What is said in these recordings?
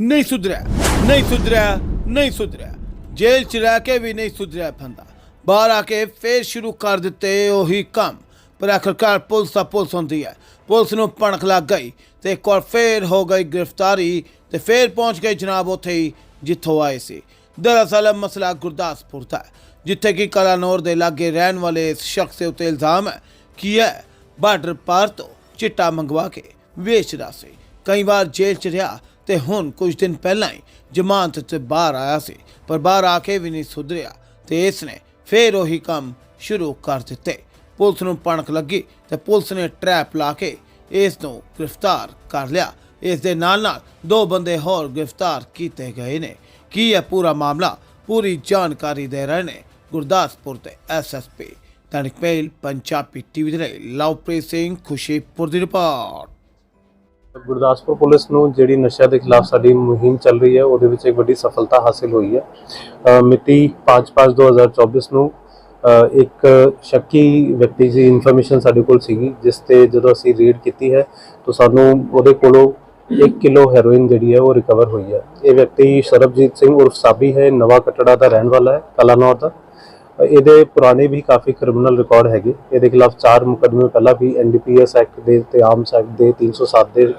ਨਹੀਂ ਸੁਧਰਿਆ ਨਹੀਂ ਸੁਧਰਿਆ ਨਹੀਂ ਸੁਧਰਿਆ। ਜੇਲ੍ਹ ਚ ਰਹਿ ਕੇ ਵੀ ਨਹੀਂ ਸੁਧਰਿਆ ਬੰਦਾ। ਬਾਹਰ ਆ ਕੇ ਫੇਰ ਸ਼ੁਰੂ ਕਰ ਦਿੱਤੇ ਉਹੀ ਕੰਮ। ਪਰ ਆਖਰਕਾਰ ਪੁਲਿਸ ਤਾਂ ਪੁਲਿਸ ਹੁੰਦੀ ਹੈ। ਪੁਲਿਸ ਨੂੰ ਪਣਖ ਲੱਗ ਗਈ ਤੇ ਇੱਕ ਵਾਰ ਫੇਰ ਹੋ ਗਈ ਗ੍ਰਿਫਤਾਰੀ ਤੇ ਫੇਰ ਪਹੁੰਚ ਗਏ ਜਨਾਬ ਉੱਥੇ ਹੀ ਜਿੱਥੋਂ ਆਏ ਸੀ। ਦਰਅਸਲ ਮਸਲਾ ਗੁਰਦਾਸਪੁਰ ਦਾ ਜਿੱਥੇ ਕਿ ਕਲਾਨੌਰ ਦੇ ਲਾਗੇ ਰਹਿਣ ਵਾਲੇ ਇਸ ਸ਼ਖਸ ਦੇ ਉੱਤੇ ਇਲਜ਼ਾਮ ਹੈ ਕਿ ਇਹ ਬਾਰਡਰ ਪਾਰ ਤੋਂ ਚਿੱਟਾ ਮੰਗਵਾ ਕੇ ਵੇਚਦਾ ਸੀ। ਕਈ ਵਾਰ ਜੇਲ੍ਹ ਚ ਰਿਹਾ ਤੇ ਹੁਣ ਕੁਝ ਦਿਨ ਪਹਿਲਾਂ ਹੀ ਜ਼ਮਾਨਤ ਤੇ ਬਾਹਰ ਆਇਆ ਸੀ, ਪਰ ਬਾਹਰ ਆ ਕੇ ਵੀ ਨਹੀਂ ਸੁਧਰਿਆ ਤੇ ਇਸ ਨੇ ਫੇਰ ਉਹੀ ਕੰਮ ਸ਼ੁਰੂ ਕਰ ਦਿੱਤੇ। ਪੁਲਿਸ ਨੂੰ ਪਣਕ ਲੱਗੀ ਤੇ ਪੁਲਿਸ ਨੇ ਟਰੈਪ ਲਾ ਕੇ ਇਸ ਨੂੰ ਗ੍ਰਿਫਤਾਰ ਕਰ ਲਿਆ। ਇਸ ਦੇ ਨਾਲ ਨਾਲ ਦੋ ਬੰਦੇ ਹੋਰ ਗ੍ਰਿਫਤਾਰ ਕੀਤੇ ਗਏ ਨੇ। ਕੀ ਹੈ ਪੂਰਾ ਮਾਮਲਾ ਪੂਰੀ ਜਾਣਕਾਰੀ ਦੇ ਰਹੇ ਨੇ ਗੁਰਦਾਸਪੁਰ ਦੇ ਐਸਐਸਪੀ ਤਨਕ ਪਹਿਲ ਪੰਜਾਬੀ ਟੀਵੀ ਦੇ ਲਈ ਲਵਪ੍ਰੀਤ ਸਿੰਘ ਖੁਸ਼ੀਪੁਰ ਦੀ ਰਿਪੋਰਟ। ਗੁਰਦਾਸਪੁਰ ਪੁਲਿਸ ਨੂੰ ਜਿਹੜੀ ਨਸ਼ਾ ਦੇ ਖਿਲਾਫ ਸਾਡੀ ਮੁਹਿੰਮ ਚੱਲ ਰਹੀ ਹੈ ਉਹਦੇ ਵਿੱਚ ਇੱਕ ਵੱਡੀ ਸਫਲਤਾ ਹਾਸਿਲ ਹੋਈ ਹੈ। ਅ, ਮਿਤੀ 5/5/2024 ਨੂੰ ਇੱਕ ਸ਼ੱਕੀ ਵਿਅਕਤੀ ਦੀ ਇਨਫੋਰਮੇਸ਼ਨ ਸਾਡੇ ਕੋਲ ਸੀਗੀ ਜਿਸ ਤੇ ਜਦੋਂ ਅਸੀਂ ਰੀਡ ਕੀਤੀ ਹੈ ਤਾਂ ਸਾਨੂੰ ਉਹਦੇ ਕੋਲੋਂ 1 ਕਿਲੋ ਹੈਰੋਇਨ ਜਿਹੜੀ ਹੈ ਉਹ ਰਿਕਵਰ ਹੋਈ ਹੈ। ਇਹ ਵਿਅਕਤੀ ਸਰਬਜੀਤ ਸਿੰਘ ਉਰਫ ਸਾਬੀ ਹੈ ਨਵਾਂ ਕਟੜਾ ਦਾ ਰਹਿਣ ਵਾਲਾ ਹੈ ਕਲਾਨੌਰ ਦਾ। ਇਹਦੇ ਪੁਰਾਣੇ ਵੀ ਕਾਫੀ ਕ੍ਰਿਮੀਨਲ ਰਿਕਾਰਡ ਹੈਗੇ। ਇਹਦੇ ਖਿਲਾਫ ਚਾਰ ਮੁਕੱਦਮੇ ਪਹਿਲਾਂ ਵੀ ਐਨਡੀਪੀਐਸ ਐਕਟ ਦੇ ਤੇ ਆਰਮਸ ਐਕਟ ਦੇ 307 ਦੇ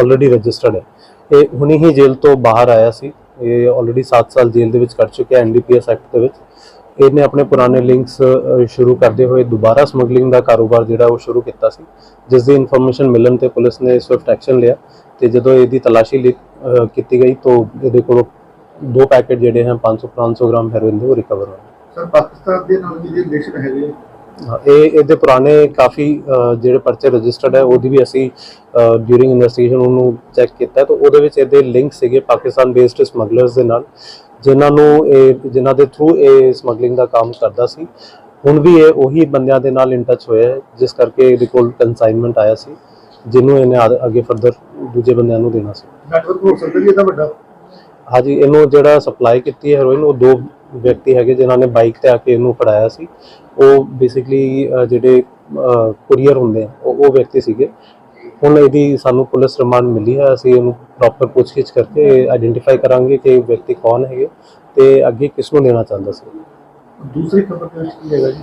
ਆਲਰੇਡੀ ਰਜਿਸਟਰਡ ਹੈ। ਇਹ ਹੁਣੀ ਹੀ ਜੇਲ੍ਹ ਤੋਂ ਬਾਹਰ ਆਇਆ ਸੀ। ਇਹ ਆਲਰੇਡੀ 7 ਸਾਲ ਜੇਲ੍ਹ ਦੇ ਵਿੱਚ ਕੱਟ ਚੁੱਕਿਆ ਐਨਡੀਪੀਐਸ ਐਕਟ ਦੇ ਵਿੱਚ। ਇਹਨੇ ਆਪਣੇ ਪੁਰਾਣੇ ਲਿੰਕਸ ਸ਼ੁਰੂ ਕਰਦੇ ਹੋਏ ਦੁਬਾਰਾ ਸਮਗਲਿੰਗ ਦਾ ਕਾਰੋਬਾਰ ਜਿਹੜਾ ਉਹ ਸ਼ੁਰੂ ਕੀਤਾ ਸੀ, ਜਿਸ ਦੀ ਇਨਫੋਰਮੇਸ਼ਨ ਮਿਲਣ ਤੇ ਪੁਲਿਸ ਨੇ ਸਵਿਫਟ ਐਕਸ਼ਨ ਲਿਆ ਤੇ ਜਦੋਂ ਇਹਦੀ ਤਲਾਸ਼ੀ ਲਿ- ਕੀਤੀ ਗਈ, ਤਾਂ ਇਹਦੇ ਕੋਲੋਂ ਦੋ ਪੈਕੇਟ ਜਿਹੜੇ ਹਨ 500 500 ਗ੍ਰਾਮ ਹੈਰੋਇਨ ਦੇ ਉਹ ਰਿਕਵਰ ਹੋਏ। ਸਰ ਪਾਕਿਸਤਾਨ ਦੇ ਨਾਲ ਵੀ ਜੇ ਰਿਲੇਸ਼ਨ ਹੈਗੇ? ਇਹ ਇਹਦੇ ਪੁਰਾਣੇ ਕਾਫੀ ਜਿਹੜੇ ਪਰਚੇ ਰਜਿਸਟਰਡ ਹੈ ਉਹਦੀ ਵੀ ਅਸੀਂ ਡਿਊਰਿੰਗ ਇਨਵੈਸਟੀਗੇਸ਼ਨ ਉਹਨੂੰ ਚੈੱਕ ਕੀਤਾ ਤਾਂ ਉਹਦੇ ਵਿੱਚ ਇਹਦੇ ਲਿੰਕ ਸੀਗੇ ਪਾਕਿਸਤਾਨ ਬੇਸਡ ਸਮਗਲਰਸ ਦੇ ਨਾਲ ਜਿਨ੍ਹਾਂ ਨੂੰ ਇਹ ਜਿਨ੍ਹਾਂ ਦੇ ਥਰੂ ਇਹ ਸਮਗਲਿੰਗ ਦਾ ਕੰਮ ਕਰਦਾ ਸੀ। ਹੁਣ ਵੀ ਇਹ ਉਹੀ ਬੰਦਿਆਂ ਦੇ ਨਾਲ ਇਨ ਟੱਚ ਹੋਇਆ ਜਿਸ ਕਰਕੇ ਇਹਦੇ ਕੋਲ ਕਨਸਾਈਨਮੈਂਟ ਆਇਆ ਸੀ ਜਿਹਨੂੰ ਇਹਨੇ ਅੱਗੇ ਫਰਦਰ ਦੂਜੇ ਬੰਦਿਆਂ ਨੂੰ ਦੇਣਾ ਸੀ। ਨੈਟਵਰਕ ਹੋ ਸਕਦਾ ਜੀ ਇਹਦਾ ਵੱਡਾ। ਹਾਂਜੀ ਇਹਨੂੰ ਜਿਹੜਾ ਸਪਲਾਈ ਕੀਤੀ ਹੈ ਹੈਰੋਇਨ ਉਹ ਦੋ ਵਿਅਕਤੀ ਹੈਗੇ ਜਿਨ੍ਹਾਂ ਨੇ ਬਾਈਕ ਤੇ ਆ ਕੇ ਇਹਨੂੰ ਫੜਾਇਆ ਸੀ, ਉਹ ਬੇਸਿਕਲੀ ਜਿਹੜੇ ਕੁਰੀਅਰ ਹੁੰਦੇ ਆ, ਉਹ ਉਹ ਵਿਅਕਤੀ ਸੀਗੇ। ਹੁਣ ਇਹਦੀ ਸਾਨੂੰ ਪੁਲਿਸ ਰਿਮਾਂਡ ਮਿਲੀ ਹੈ, ਅਸੀਂ ਇਹਨੂੰ ਪ੍ਰੋਪਰ ਪੁੱਛਗਿੱਛ ਕਰਕੇ ਆਇਡੈਂਟੀਫਾਈ ਕਰਾਂਗੇ ਕਿ ਇਹ ਵਿਅਕਤੀ ਕੌਣ ਹੈਗੇ ਤੇ ਅੱਗੇ ਕਿਸ ਨੂੰ ਦੇਣਾ ਚਾਹੁੰਦਾ ਸੀ। ਦੂਸਰੀ ਖਬਰ ਕੀ ਹੈਗਾ ਜੀ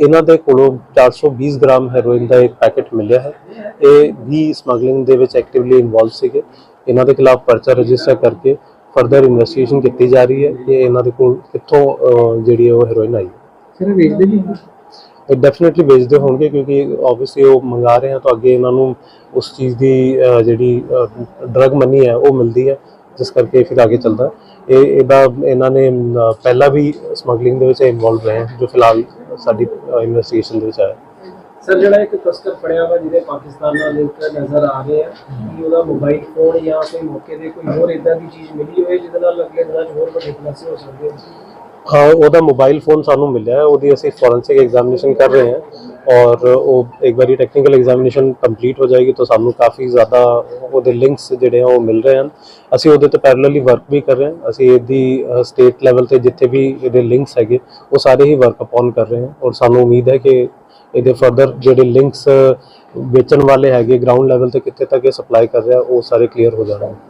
ਇਹਨਾਂ ਦੇ ਕੋਲੋਂ 420 ਗ੍ਰਾਮ ਹੈਰੋਇਨ ਦਾ ਇੱਕ ਪੈਕੇਟ ਮਿਲਿਆ ਹੈ। ਇਹ ਵੀ ਸਮਗਲਿੰਗ ਦੇ ਵਿੱਚ ਐਕਟਿਵਲੀ ਇਨਵੋਲਵ ਸੀਗੇ। ਇਹਨਾਂ ਦੇ ਖਿਲਾਫ ਪਰਚਾ ਰਜਿਸਟਰ ਕਰਕੇ ਫਰਦਰ ਇਨਵੈਸਟੀਗੇਸ਼ਨ ਕੀਤੀ ਜਾ ਰਹੀ ਹੈ ਕਿ ਇਹਨਾਂ ਦੇ ਕੋਲ ਕਿੱਥੋਂ ਜਿਹੜੀ ਉਹ ਹੈਰੋਇਨ ਆਈ ਸਰ ਵੇਚਦੇ ਵੀ ਇਹ ਡੈਫੀਨਿਟਲੀ ਵੇਚਦੇ ਹੋਣਗੇ ਕਿਉਂਕਿ ਆਬਵੀਅਸਲੀ ਉਹ ਮੰਗਾ ਰਹੇ ਹਨ ਤਾਂ ਅੱਗੇ ਇਹਨਾਂ ਨੂੰ ਉਸ ਚੀਜ਼ ਦੀ ਜਿਹੜੀ ਡਰਗ ਮਨੀ ਹੈ ਉਹ ਮਿਲਦੀ ਹੈ। ਜਿਸ ਕਰਕੇ ਫਿਰ ਅੱਗੇ ਚੱਲਦਾ। ਇਹ ਇਹਦਾ ਇਹਨਾਂ ਨੇ ਪਹਿਲਾਂ ਵੀ ਸਮਗਲਿੰਗ ਦੇ ਵਿੱਚ ਇਨਵੋਲਵ ਰਹੇ ਜੋ ਫਿਲਹਾਲ ਸਾਡੀ ਇਨਵੈਸਟੀਗੇਸ਼ਨ ਦੇ ਵਿੱਚ ਆਇਆ। ਸਰ ਜਿਹੜਾ ਇੱਕ ਤਸਕਰ ਫੜਿਆ ਵਾ ਜਿਹਦੇ ਪਾਕਿਸਤਾਨ ਨਾਲ ਲਿੰਕ ਨਜ਼ਰ ਆ ਰਹੇ ਆ ਕਿ ਉਹਦਾ ਮੋਬਾਈਲ ਫੋਨ ਜਾਂ ਕੋਈ ਮੌਕੇ ਤੇ ਕੋਈ ਹੋਰ ਇਦਾਂ ਦੀ ਚੀਜ਼ ਮਿਲੀ ਹੋਏ ਜਿਹਦੇ ਨਾਲ ਅਗਲੇ ਦਿਨਾਂ 'ਚ ਹੋਰ ਵੱਡੇ ਖੁਲਾਸੇ ਹੋ ਸਕਦੇ ਹੋ ਹਾਂ ਉਹਦਾ ਮੋਬਾਈਲ ਫੋਨ ਸਾਨੂੰ ਮਿਲਿਆ ਹੈ ਉਹਦੀ ਅਸੀਂ ਫੋਰੈਂਸਿਕ ਐਗਜ਼ਾਮੀਨੇਸ਼ਨ ਕਰ ਰਹੇ ਹਾਂ। ਔਰ ਉਹ ਇੱਕ ਵਾਰੀ ਟੈਕਨੀਕਲ ਐਗਜ਼ਾਮੀਨੇਸ਼ਨ ਕੰਪਲੀਟ ਹੋ ਜਾਏਗੀ ਤਾਂ ਸਾਨੂੰ ਕਾਫੀ ਜ਼ਿਆਦਾ ਉਹਦੇ ਲਿੰਕਸ ਜਿਹੜੇ ਆ ਉਹ ਮਿਲ ਰਹੇ ਹਨ ਅਸੀਂ ਉਹਦੇ ਤੇ ਪੈਰਲਲੀ ਵਰਕ ਵੀ ਕਰ ਰਹੇ ਹਾਂ ਅਸੀਂ ਇਹਦੀ ਸਟੇਟ ਲੈਵਲ ਤੇ ਜਿੱਥੇ ਵੀ ਇਹਦੇ ਲਿੰਕਸ ਹੈਗੇ ਉਹ ਸਾਰੇ ਹੀ ਵਰਕ ਅਪਨ ਕਰ ਰਹੇ ਹਾਂ ਔਰ ਸਾਨੂੰ ਉਮੀਦ ਹੈ ਕਿ ਇਹਦੇ ਫਰਦਰ ਜਿਹੜੇ ਲਿੰਕਸ ਵੇਚਣ ਵਾਲੇ ਹੈਗੇ ਗਰਾਊਂਡ ਲੈਵਲ ਤੇ ਕਿੱਥੇ ਤੱਕ ਇਹ ਸਪਲਾਈ ਕਰ ਰਿਹਾ ਉਹ ਸਾਰੇ ਕਲੀਅਰ ਹੋ ਜਾਣਗੇ